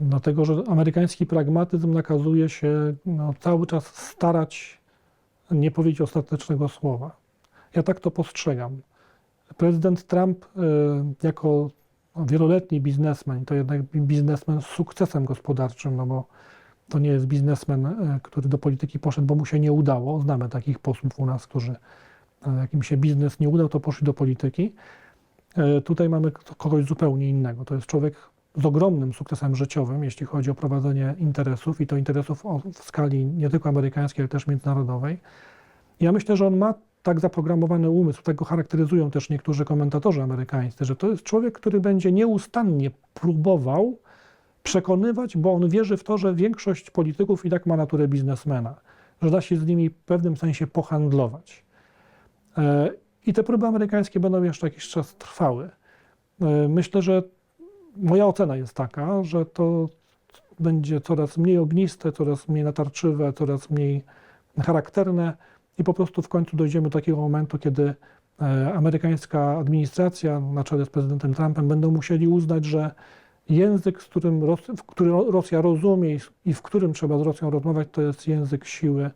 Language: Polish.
Dlatego, że amerykański pragmatyzm nakazuje się no, cały czas starać nie powiedzieć ostatecznego słowa. Ja tak to postrzegam. Prezydent Trump y, jako wieloletni biznesmen, to jednak biznesmen z sukcesem gospodarczym, no bo to nie jest biznesmen, y, który do polityki poszedł, bo mu się nie udało. Znamy takich posłów u nas, którzy y, jak im się biznes nie udał, to poszli do polityki. Tutaj mamy kogoś zupełnie innego. To jest człowiek z ogromnym sukcesem życiowym, jeśli chodzi o prowadzenie interesów i to interesów w skali nie tylko amerykańskiej, ale też międzynarodowej. Ja myślę, że on ma tak zaprogramowany umysł, tak go charakteryzują też niektórzy komentatorzy amerykańscy, że to jest człowiek, który będzie nieustannie próbował przekonywać, bo on wierzy w to, że większość polityków i tak ma naturę biznesmena, że da się z nimi w pewnym sensie pohandlować. E, I te próby amerykańskie będą jeszcze jakiś czas trwały. E, Myślę, że moja ocena jest taka, że to będzie coraz mniej ogniste, coraz mniej natarczywe, coraz mniej charakterne i po prostu w końcu dojdziemy do takiego momentu, kiedy e, amerykańska administracja na czele z prezydentem Trumpem będą musieli uznać, że język, z którym który Rosja rozumie i w którym trzeba z Rosją rozmawiać, to jest język siły